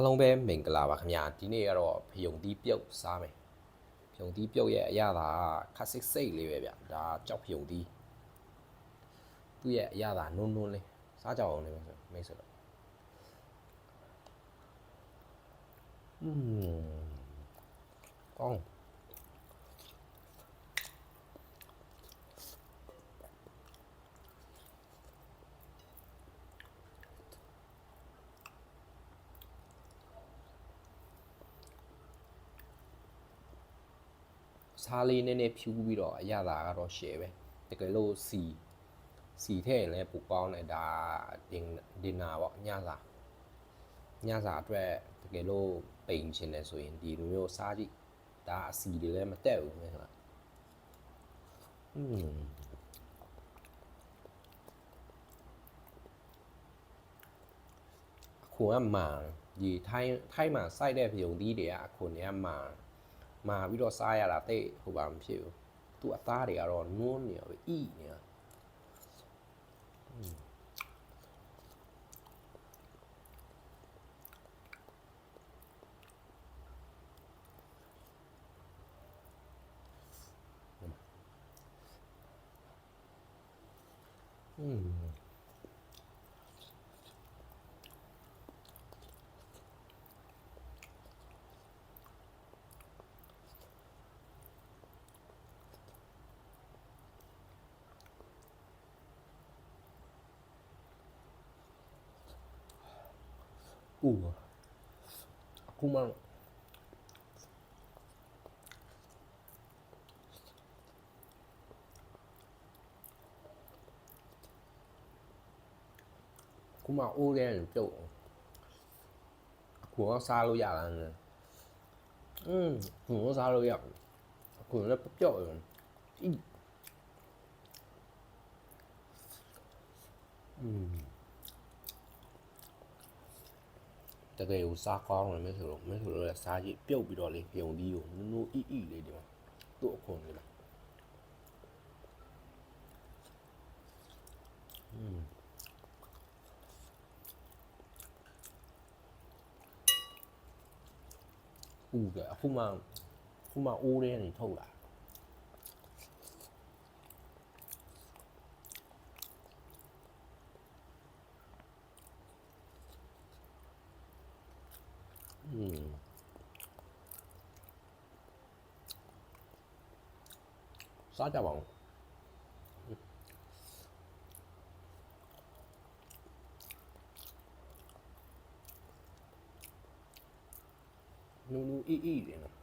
အားလုံးပဲမင်္ဂလာပါခင်ဗျာဒီနေ့ကတော့ဖယုံတီးပြုတ်စားမယ်ဖယုံတီးပြုတ်ရဲ့အရသာခက်စစ်စိတ်လေးပဲဗျဒါကြောက်ဖယုံတီးသူ့ရဲ့အရသာနုံနုံလေးစားကြအောင်လေးမိတ်ဆွေတော့อืมကောင်း စားလေးနည်းနည်းဖြူပြီးတော့အရသာကတော့ရှယ်ပဲတကယ်လို့စီစီထည့်ရင်လည်းပိုကောင်းတယ်ဒါဒင်ဒင်နာပေါ့ညစာညစာအတွက်တကယ်လို့ပိန်ချင်တယ်ဆိုရင်ဒီလိုမျိုးစားကြည့်ဒါအစီတွေလည်းမတက်ဘူးမင်းကอืมအခွန်ကမာဒီထိုင်းထိုင်းမှာစိုက်တဲ့ပြုံသီးတွေကအခွန်တွေကမာ မာပြီးတော့စားရတာတိတ်ဟိုပါမဖြစ်ဘူးသူအသားတွေကတော့နွန်းနေရောပဲဣနေရောอืม อู้အခုမှအခုမှအိုးတဲ့ပြုတ်အခုတော့စားလို့ရလား တကယ်ကိုစားကောင်းတယ်မင်းဆိုတော့မင်းဆိုတော့စားရည်ပြုတ်ပြီးတော့လေပြုံပြီးကိုနူနူအီအီလေးဒီမှာသူ့အခွန်လေးလားอืมဥကအခုမှအခုမှအိုးလေးနေထုတ်လာ อืมစားကြပါဦးနူးနူးအီအီလေးနော်